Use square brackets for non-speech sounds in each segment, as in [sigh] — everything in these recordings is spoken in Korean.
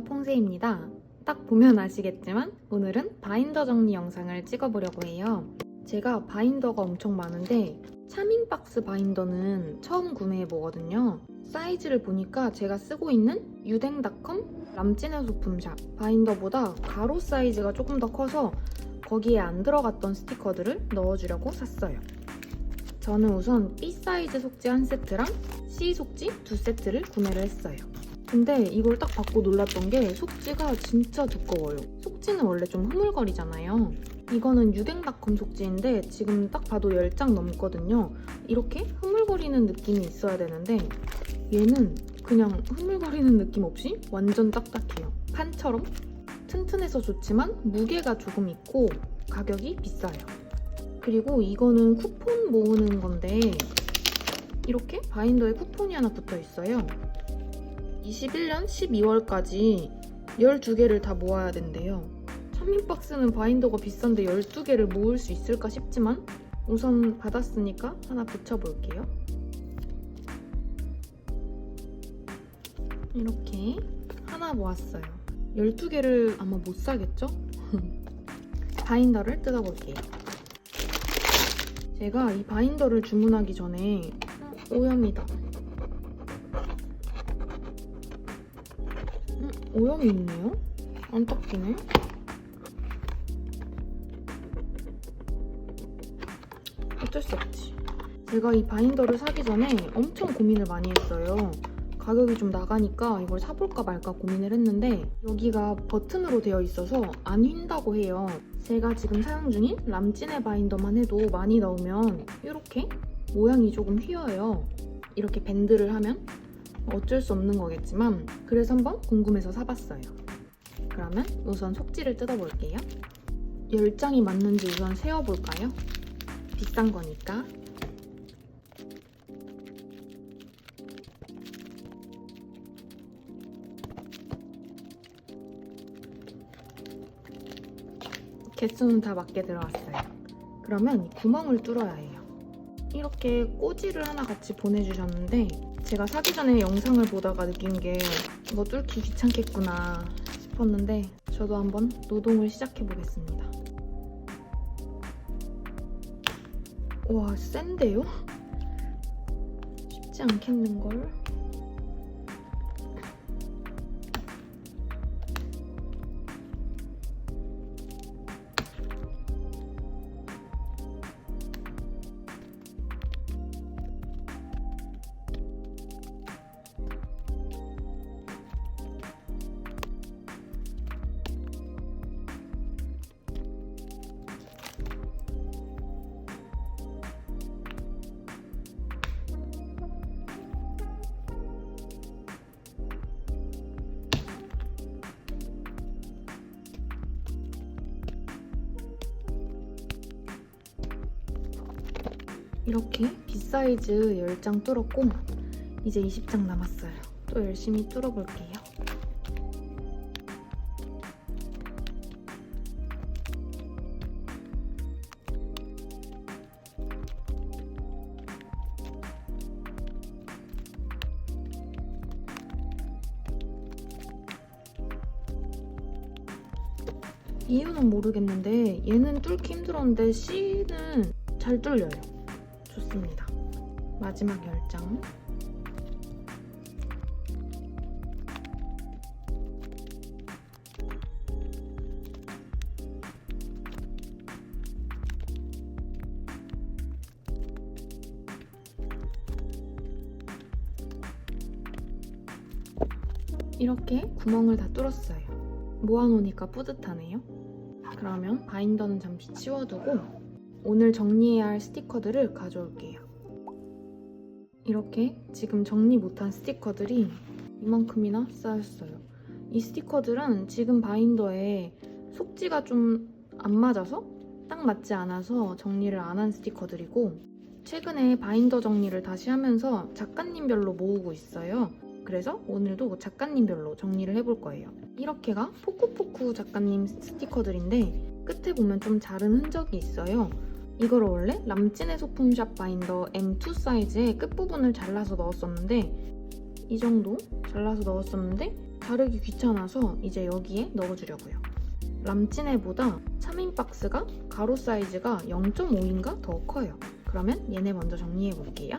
퐁세입니다. 딱 보면 아시겠지만 오늘은 바인더 정리 영상을 찍어보려고 해요. 제가 바인더가 엄청 많은데 차밍박스 바인더는 처음 구매해보거든요. 사이즈를 보니까 제가 쓰고 있는 유댕닷컴 람진의 소품샵 바인더보다 가로 사이즈가 조금 더 커서 거기에 안 들어갔던 스티커들을 넣어주려고 샀어요. 저는 우선 B 사이즈 속지 한 세트랑 C 속지 두 세트를 구매를 했어요 근데 이걸 딱 받고 놀랐던 게 속지가 진짜 두꺼워요. 속지는 원래 좀 흐물거리잖아요. 이거는 유댕닷컴 속지인데 지금 딱 봐도 10장 넘거든요. 이렇게 흐물거리는 느낌이 있어야 되는데 얘는 그냥 흐물거리는 느낌 없이 완전 딱딱해요. 판처럼 튼튼해서 좋지만 무게가 조금 있고 가격이 비싸요. 그리고 이거는 쿠폰 모으는 건데 이렇게 바인더에 쿠폰이 하나 붙어 있어요. 21년 12월까지 12개를 다 모아야 된대요. 찬민박스는 바인더가 비싼데 12개를 모을 수 있을까 싶지만 우선 받았으니까 하나 붙여볼게요. 이렇게 하나 모았어요. 12개를 아마 못 사겠죠? [laughs] 바인더를 뜯어볼게요. 제가 이 바인더를 주문하기 전에 어, 오염이다. 오염이 있네요? 안 닦이네? 어쩔 수 없지. 제가 이 바인더를 사기 전에 엄청 고민을 많이 했어요. 가격이 좀 나가니까 이걸 사볼까 말까 고민을 했는데 여기가 버튼으로 되어 있어서 안 휜다고 해요. 제가 지금 사용 중인 람진의 바인더만 해도 많이 넣으면 이렇게 모양이 조금 휘어요. 이렇게 밴드를 하면 어쩔 수 없는 거겠지만 그래서 한번 궁금해서 사봤어요. 그러면 우선 속지를 뜯어볼게요. 10장이 맞는지 우선 세어볼까요? 비싼 거니까. 개수는 다 맞게 들어왔어요. 그러면 이 구멍을 뚫어야 해요. 이렇게 꼬지를 하나 같이 보내주셨는데 제가 사기 전에 영상을 보다가 느낀 게 이거 뚫기 귀찮겠구나 싶었는데 저도 한번 노동을 시작해 보겠습니다. 와 센데요? 쉽지 않겠는걸? 이렇게 빗사이즈 10장 뚫었고 이제 20장 남았어요. 또 열심히 뚫어볼게요. 이유는 모르겠는데 얘는 뚫기 힘들었는데 C는 잘 뚫려요. 좋습니다. 마지막 10장. 이렇게 구멍을 다 뚫었어요. 모아놓으니까 뿌듯하네요. 그러면 바인더는 잠시 치워두고 오늘 정리해야 할 스티커들을 가져올게요. 이렇게 지금 정리 못한 스티커들이 이만큼이나 쌓였어요. 이 스티커들은 지금 바인더에 속지가 좀 안 맞아서 딱 맞지 않아서 정리를 안 한 스티커들이고 최근에 바인더 정리를 다시 하면서 작가님별로 모으고 있어요. 그래서 오늘도 작가님별로 정리를 해볼 거예요. 이렇게가 포쿠포쿠 작가님 스티커들인데 끝에 보면 좀 자른 흔적이 있어요. 이걸 원래 람진의 소품샵 바인더 M2 사이즈의 끝부분을 잘라서 넣었었는데 이 정도 잘라서 넣었었는데 자르기 귀찮아서 이제 여기에 넣어주려고요. 람찌네보다 3인 박스가 가로 사이즈가 0.5인가 더 커요. 그러면 얘네 먼저 정리해 볼게요.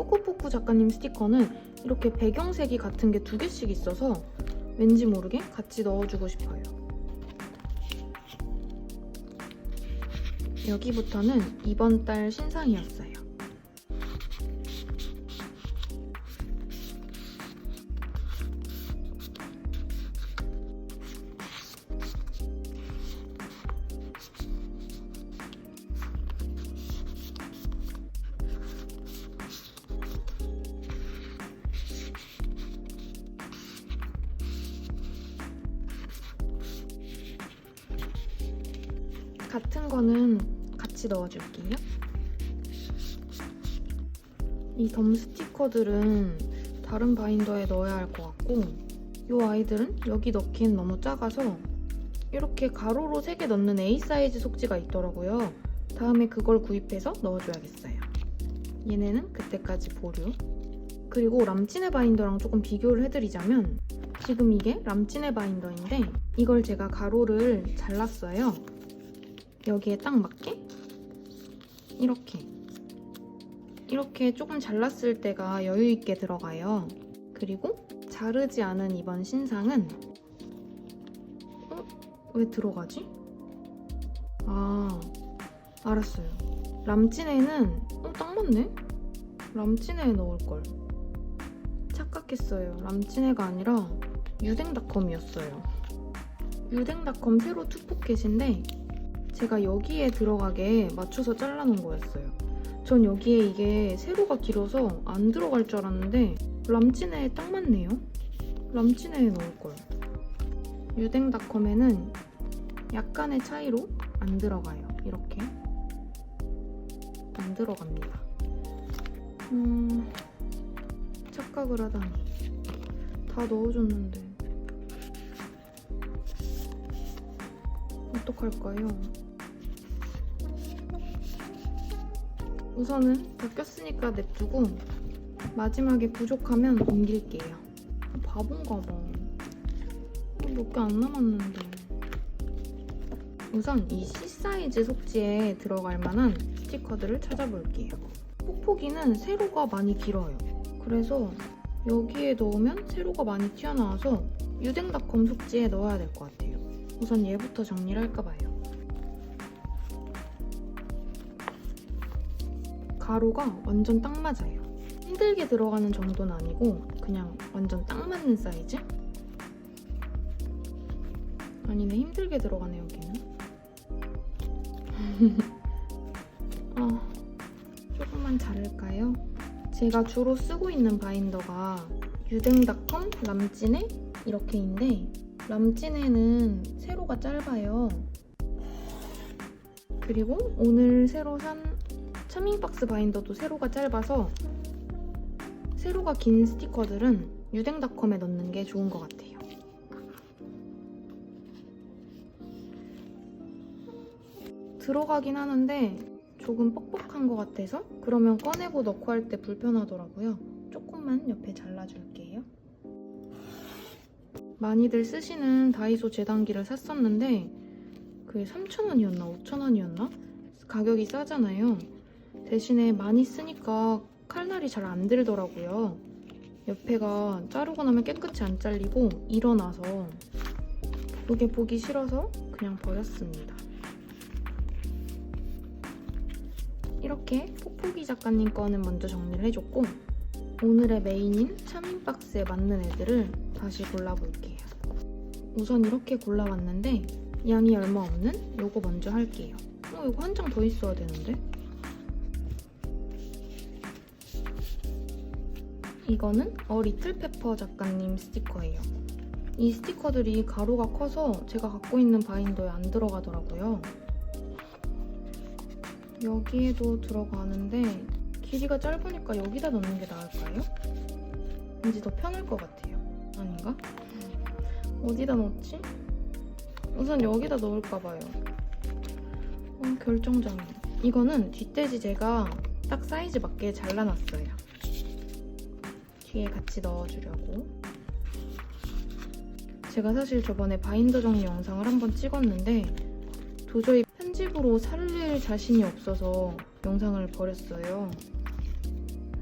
포쿠포쿠 작가님 스티커는 이렇게 배경색이 같은 게 두 개씩 있어서 왠지 모르게 같이 넣어주고 싶어요. 여기부터는 이번 달 신상이었어요. 같은 거는 같이 넣어줄게요. 이 덤 스티커들은 다른 바인더에 넣어야 할 것 같고 이 아이들은 여기 넣기엔 너무 작아서 이렇게 가로로 3개 넣는 A 사이즈 속지가 있더라고요. 다음에 그걸 구입해서 넣어줘야겠어요. 얘네는 그때까지 보류. 그리고 람찌네 바인더랑 조금 비교를 해드리자면 지금 이게 람찌네 바인더인데 이걸 제가 가로를 잘랐어요. 여기에 딱 맞게 이렇게 이렇게 조금 잘랐을 때가 여유 있게 들어가요. 그리고 자르지 않은 이번 신상은 어? 왜 들어가지? 아 알았어요. 람찐에는 어, 딱 맞네? 람찐에에 넣을걸. 착각했어요. 람찐에가 아니라 유댕닷컴이었어요. 유댕닷컴 세로 투포켓인데 제가 여기에 들어가게 맞춰서 잘라놓은 거였어요. 전 여기에 이게 세로가 길어서 안 들어갈 줄 알았는데 람찌네에 딱 맞네요. 람찌네에 넣을 걸. 유댕닷컴에는 약간의 차이로 안 들어가요. 이렇게. 안 들어갑니다. 음... 착각을 하다니. 다 넣어줬는데. 어떡할까요? 우선은 다 꼈으니까 냅두고 마지막에 부족하면 옮길게요. 바본가 봐. 몇 개 안 남았는데. 우선 이 C 사이즈 속지에 들어갈 만한 스티커들을 찾아볼게요. 뽁뽁이는 세로가 많이 길어요. 그래서 여기에 넣으면 세로가 많이 튀어나와서 유댕닷컴 속지에 넣어야 될 것 같아요. 우선 얘부터 정리를 할까 봐요. 가로가 완전 딱 맞아요. 힘들게 들어가는 정도는 아니고 그냥 완전 딱 맞는 사이즈? 아니네 힘들게 들어가네 여기는. [laughs] 아, 조금만 자를까요? 제가 주로 쓰고 있는 바인더가 유댕닷컴 람찌네 이렇게인데 람찐에는 세로가 짧아요. 그리고 오늘 새로 산 차밍박스 바인더도 세로가 짧아서 세로가 긴 스티커들은 유댕닷컴에 넣는 게 좋은 것 같아요. 들어가긴 하는데 조금 뻑뻑한 것 같아서 그러면 꺼내고 넣고 할 때 불편하더라고요. 조금만 옆에 잘라줄게요. 많이들 쓰시는 다이소 재단기를 샀었는데 그게 3,000원이었나 5,000원이었나? 가격이 싸잖아요. 대신에 많이 쓰니까 칼날이 잘 안 들더라고요. 옆에가 자르고 나면 깨끗이 안 잘리고 일어나서 이게 보기 싫어서 그냥 버렸습니다. 이렇게 폭포기 작가님 거는 먼저 정리를 해줬고 오늘의 메인인 차밍박스에 맞는 애들을 다시 골라볼게요. 우선 이렇게 골라왔는데 양이 얼마 없는 요거 먼저 할게요. 어, 이거 한 장 더 있어야 되는데? 이거는 어 리틀 페퍼 작가님 스티커예요. 이 스티커들이 가로가 커서 제가 갖고 있는 바인더에 안 들어가더라고요. 여기에도 들어가는데 길이가 짧으니까 여기다 넣는 게 나을까요? 왠지 더 편할 것 같아요. 아닌가? 어디다 넣지? 우선 여기다 넣을까 봐요. 어, 결정장애. 이거는 뒷돼지 제가 딱 사이즈 맞게 잘라놨어요. 뒤에 같이 넣어주려고. 제가 사실 저번에 바인더 정리 영상을 한번 찍었는데 도저히 편집으로 살릴 자신이 없어서 영상을 버렸어요.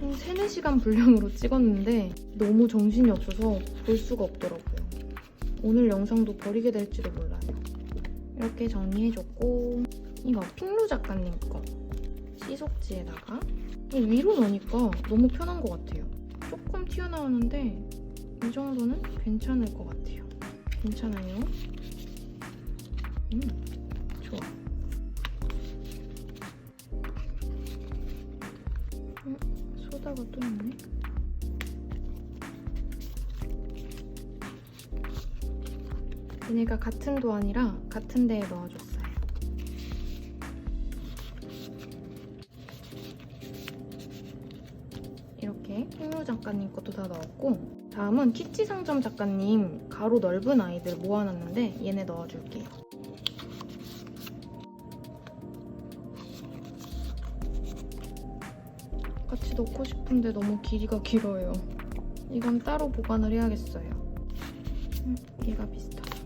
한 3, 4시간 분량으로 찍었는데 너무 정신이 없어서 볼 수가 없더라고요. 오늘 영상도 버리게 될지도 몰라요. 이렇게 정리해줬고 이거 핑루 작가님 거 시속지에다가 이 위로 넣으니까 너무 편한 것 같아요. 조금 튀어나오는데 이 정도는 괜찮을 것 같아요. 괜찮아요. 음, 좋아. 음, 소다가 또 있네. 얘네가 같은 도안이라 같은 데에 넣어줬어요. 작가님 것도 다 넣었고 다음은 키치 상점 작가님 가로 넓은 아이들 모아놨는데 얘네 넣어줄게요. 같이 넣고 싶은데 너무 길이가 길어요. 이건 따로 보관을 해야겠어요. 음, 얘가 비슷하다.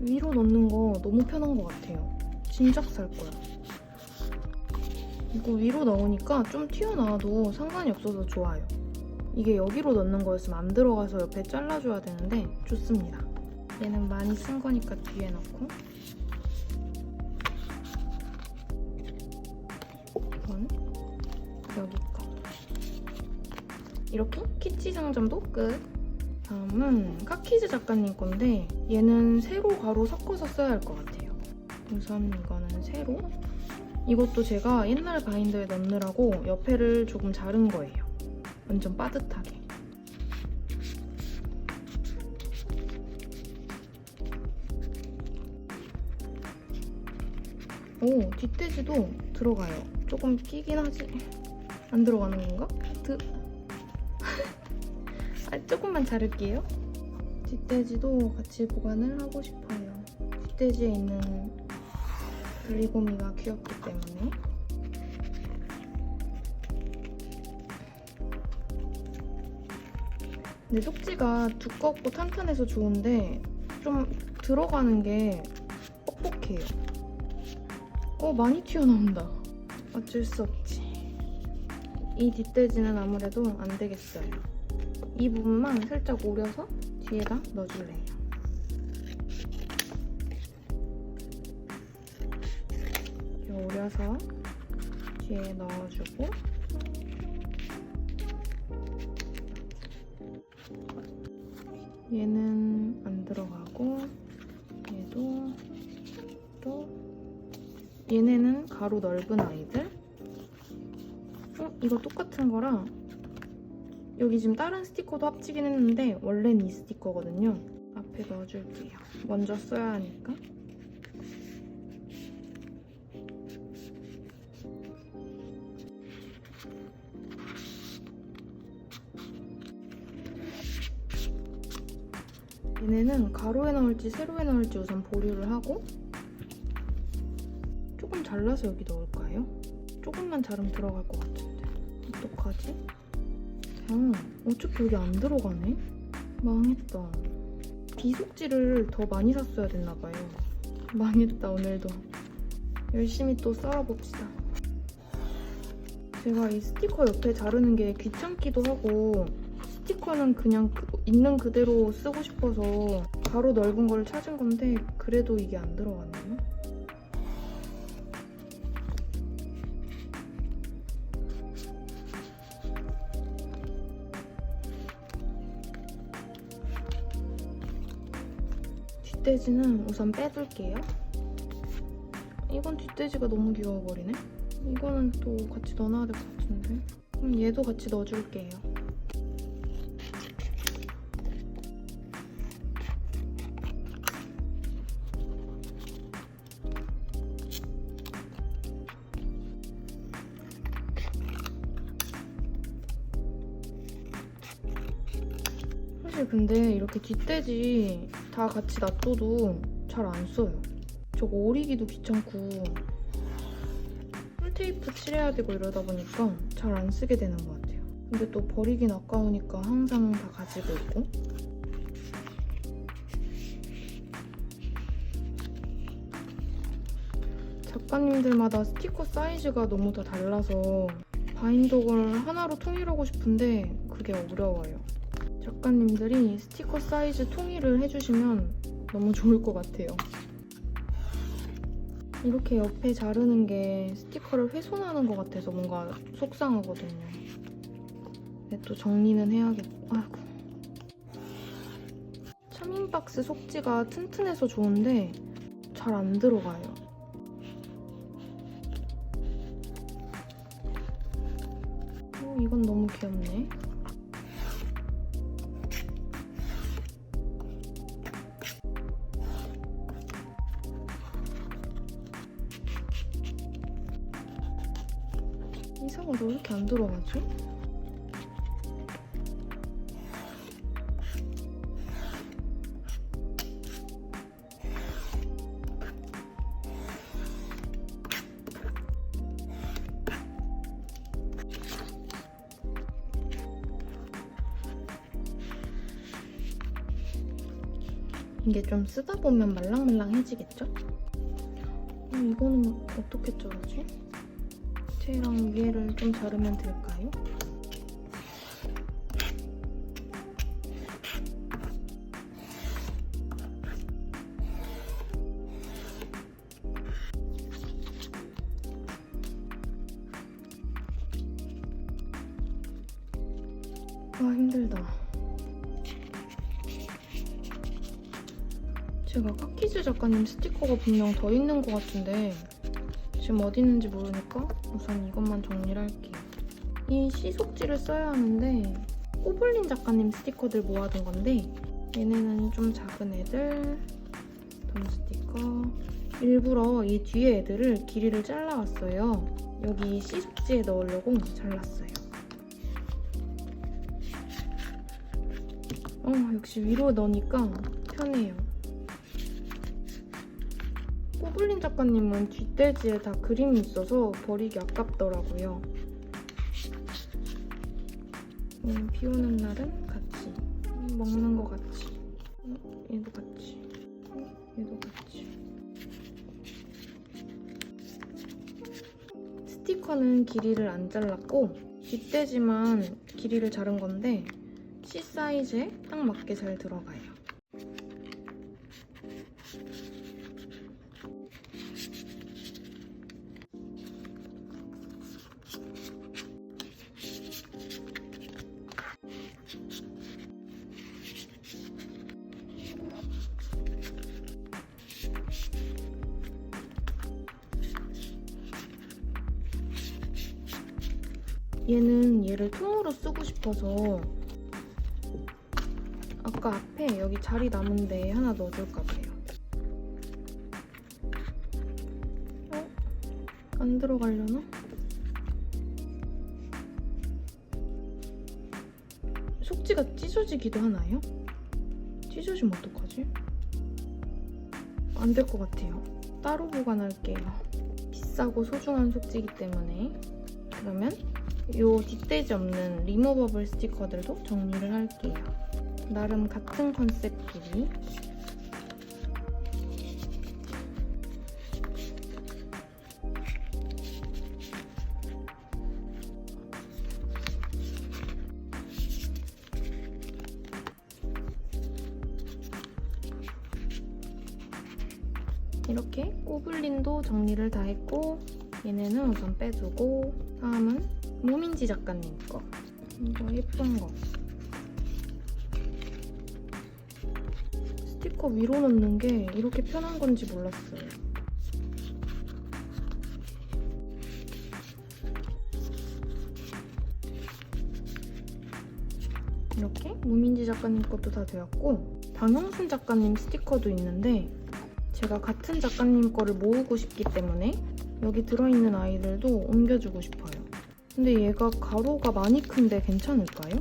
위로 넣는 거 너무 편한 것 같아요. 진작 살 거야. 이거 위로 넣으니까 좀 튀어나와도 상관이 없어서 좋아요. 이게 여기로 넣는 거였으면 안 들어가서 옆에 잘라줘야 되는데 좋습니다. 얘는 많이 쓴 거니까 뒤에 넣고. 이건 여기 거 이렇게 키치 상점도 끝. 다음은 카키즈 작가님 건데 얘는 세로 가로 섞어서 써야 할 것 같아요. 우선 이거는 세로 이것도 제가 옛날 바인더에 넣느라고 옆에를 조금 자른 거예요. 완전 빠듯하게. 오, 뒷돼지도 들어가요. 조금 끼긴 하지. 안 들어가는 건가? 드... [laughs] 아, 조금만 자를게요. 뒷돼지도 같이 보관을 하고 싶어요. 뒷돼지에 있는 글리고미가 귀엽기 때문에. 근데 속지가 두껍고 탄탄해서 좋은데 좀 들어가는 게 뻑뻑해요. 어 많이 튀어나온다. 어쩔 수 없지. 이 뒷돼지는 아무래도 안 되겠어요. 이 부분만 살짝 오려서 뒤에다 넣어줄래요 오려서 뒤에 넣어주고. 얘는 안 들어가고 얘도 또 얘네는 가로 넓은 아이들? 어? 이거 똑같은 거라 여기 지금 다른 스티커도 합치긴 했는데 원래는 이 스티커거든요. 앞에 넣어줄게요. 먼저 써야 하니까 가로에 넣을지 세로에 넣을지 우선 보류를 하고 조금 잘라서 여기 넣을까요? 조금만 자르면 들어갈 것 같은데 어떡하지? 아, 어차피 여기 안 들어가네? 망했다 비속지를 더 많이 샀어야 됐나봐요 망했다 오늘도 열심히 또 썰어봅시다 제가 이 스티커 옆에 자르는 게 귀찮기도 하고 스티커는 그냥 그- 있는 그대로 쓰고 싶어서 가로 넓은 걸 찾은 건데 그래도 이게 안 들어갔네요. 뒷돼지는 우선 빼둘게요. 이건 뒷돼지가 너무 귀여워버리네. 이거는 또 같이 넣어놔야 될 것 같은데. 그럼 얘도 같이 넣어줄게요. 근데 이렇게 뒷돼지 다 같이 놔둬도 잘 안 써요. 저거 오리기도 귀찮고 풀테이프 칠해야 되고 이러다 보니까 잘 안 쓰게 되는 것 같아요. 근데 또 버리긴 아까우니까 항상 다 가지고 있고 작가님들마다 스티커 사이즈가 너무 다 달라서 바인더를 하나로 통일하고 싶은데 그게 어려워요. 작가님들이 스티커 사이즈 통일을 해주시면 너무 좋을 것 같아요. 이렇게 옆에 자르는 게 스티커를 훼손하는 것 같아서 뭔가 속상하거든요. 근데 또 정리는 해야겠고, 아이고. 차밍박스 속지가 튼튼해서 좋은데 잘 안 들어가요. 어, 이건 너무 귀엽네. 이렇게 안 들어가지? 이게 좀 쓰다 보면 말랑말랑해지겠죠? 어, 이거는 어떻게 자르지? 밑에랑 위에를 좀 자르면 될까요? 와 힘들다. 제가 카키즈 작가님 스티커가 분명 더 있는 것 같은데 지금 어디 있는지 모르니까 우선 이것만 정리를 할게요. 이 시속지를 써야 하는데 꼬블린 작가님 스티커들 모아둔 건데 얘네는 좀 작은 애들 돈 스티커 일부러 이 뒤에 애들을 길이를 잘라왔어요. 여기 시속지에 넣으려고 잘랐어요. 어 역시 위로 넣으니까 편해요. 꼬블린 작가님은 뒷돼지에 다 그림이 있어서 버리기 아깝더라고요. 음, 비 오는 날은 같이. 음, 먹는 거 같이. 음, 얘도 같이. 음, 얘도 같이. 스티커는 길이를 안 잘랐고 뒷돼지만 길이를 자른 건데 C 사이즈에 딱 맞게 잘 들어가요. 안 들어가려나? 속지가 찢어지기도 하나요? 찢어지면 어떡하지? 안 될 것 같아요. 따로 보관할게요. 비싸고 소중한 속지기 때문에 그러면 요 뒷돼지 없는 리무버블 스티커들도 정리를 할게요. 나름 같은 컨셉 길이. 정리를 다 했고 얘네는 우선 빼두고 다음은 모민지 작가님 거. 이거 예쁜 거. 스티커 위로 넣는 게 이렇게 편한 건지 몰랐어요. 이렇게 모민지 작가님 것도 다 되었고 방영순 작가님 스티커도 있는데 제가 같은 작가님 거를 모으고 싶기 때문에 여기 들어있는 아이들도 옮겨주고 싶어요. 근데 얘가 가로가 많이 큰데 괜찮을까요?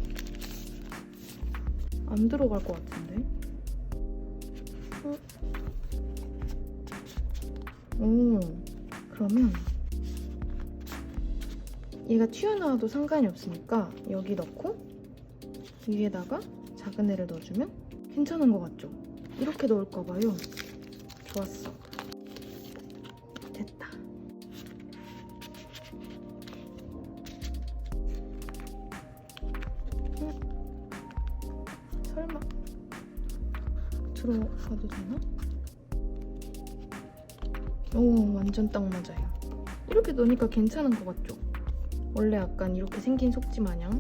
안 들어갈 것 같은데? 어? 오, 그러면 얘가 튀어나와도 상관이 없으니까 여기 넣고 위에다가 작은 애를 넣어주면 괜찮은 것 같죠? 이렇게 넣을까 봐요. 좋았어. 됐다. 응? 설마 들어가도 되나? 오 완전 딱 맞아요. 이렇게 넣으니까 괜찮은 것 같죠? 원래 약간 이렇게 생긴 속지 마냥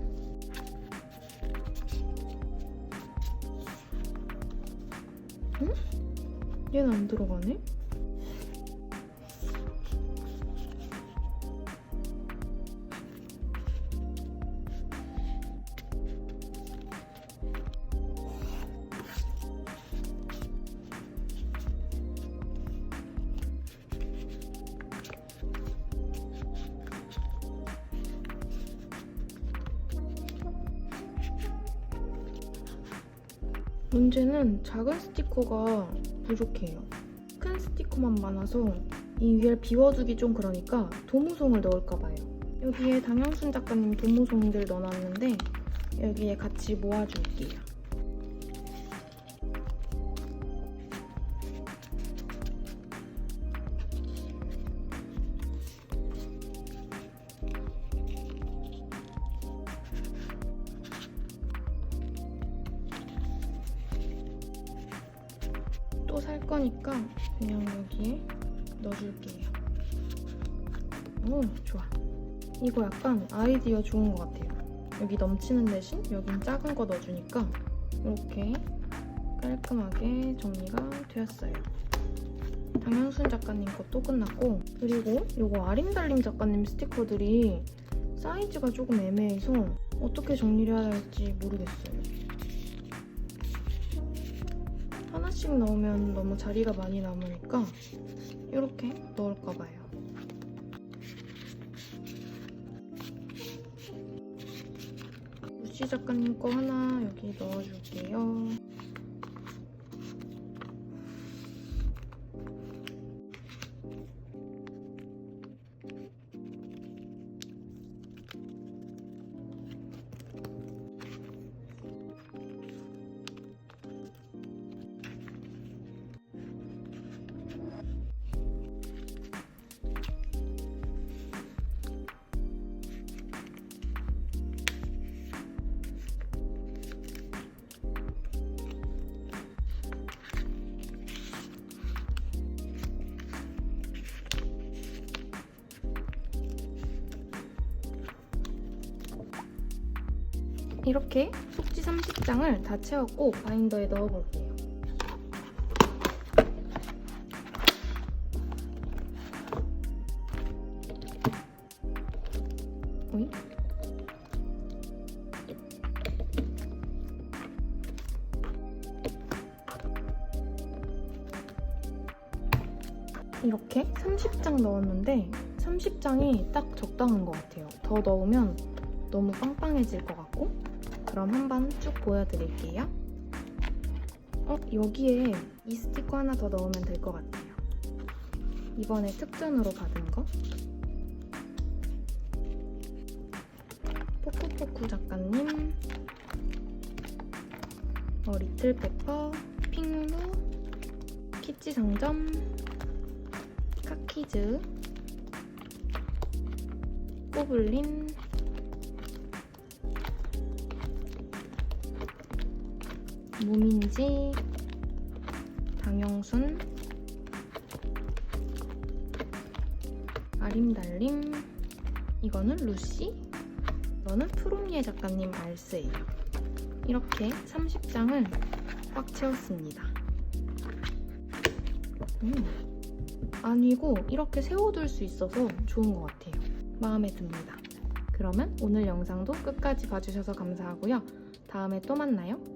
얘는 안 들어가네? 문제는 작은 스티커가 부족해요. 큰 스티커만 많아서 이 위를 비워두기 좀 그러니까 도무송을 넣을까봐요. 여기에 당영순 작가님 도무송들 넣어놨는데 여기에 같이 모아줄게요. 또 살 거니까 그냥 여기에 넣어줄게요. 오, 좋아. 이거 약간 아이디어 좋은 것 같아요. 여기 넘치는 대신 여긴 작은 거 넣어주니까 이렇게 깔끔하게 정리가 되었어요. 당현순 작가님 것도 끝났고 그리고 이거 아림달림 작가님 스티커들이 사이즈가 조금 애매해서 어떻게 정리를 해야 할지 모르겠어요. 하나씩 넣으면 너무 자리가 많이 남으니까 이렇게 넣을까 봐요. 루시 작가님 거 하나 여기 넣어줄게요. 이렇게 속지 30장을 다 채웠고 바인더에 넣어볼게요. 이렇게 30장 넣었는데 30장이 딱 적당한 것 같아요. 더 넣으면 너무 빵빵해질 것 같고 그럼 한번 쭉 보여드릴게요. 어? 여기에 이 스티커 하나 더 넣으면 될 것 같아요. 이번에 특전으로 받은 거. 포쿠포쿠 작가님, 어, 리틀페퍼, 핑루, 키치 상점, 카키즈, 꼬블린, 무민지, 당영순, 아림달림, 이거는 루시, 이거는 프롬예 작가님 알스예요. 이렇게 30장을 꽉 채웠습니다. 음, 아니고 이렇게 세워둘 수 있어서 좋은 것 같아요. 마음에 듭니다. 그러면 오늘 영상도 끝까지 봐주셔서 감사하고요. 다음에 또 만나요.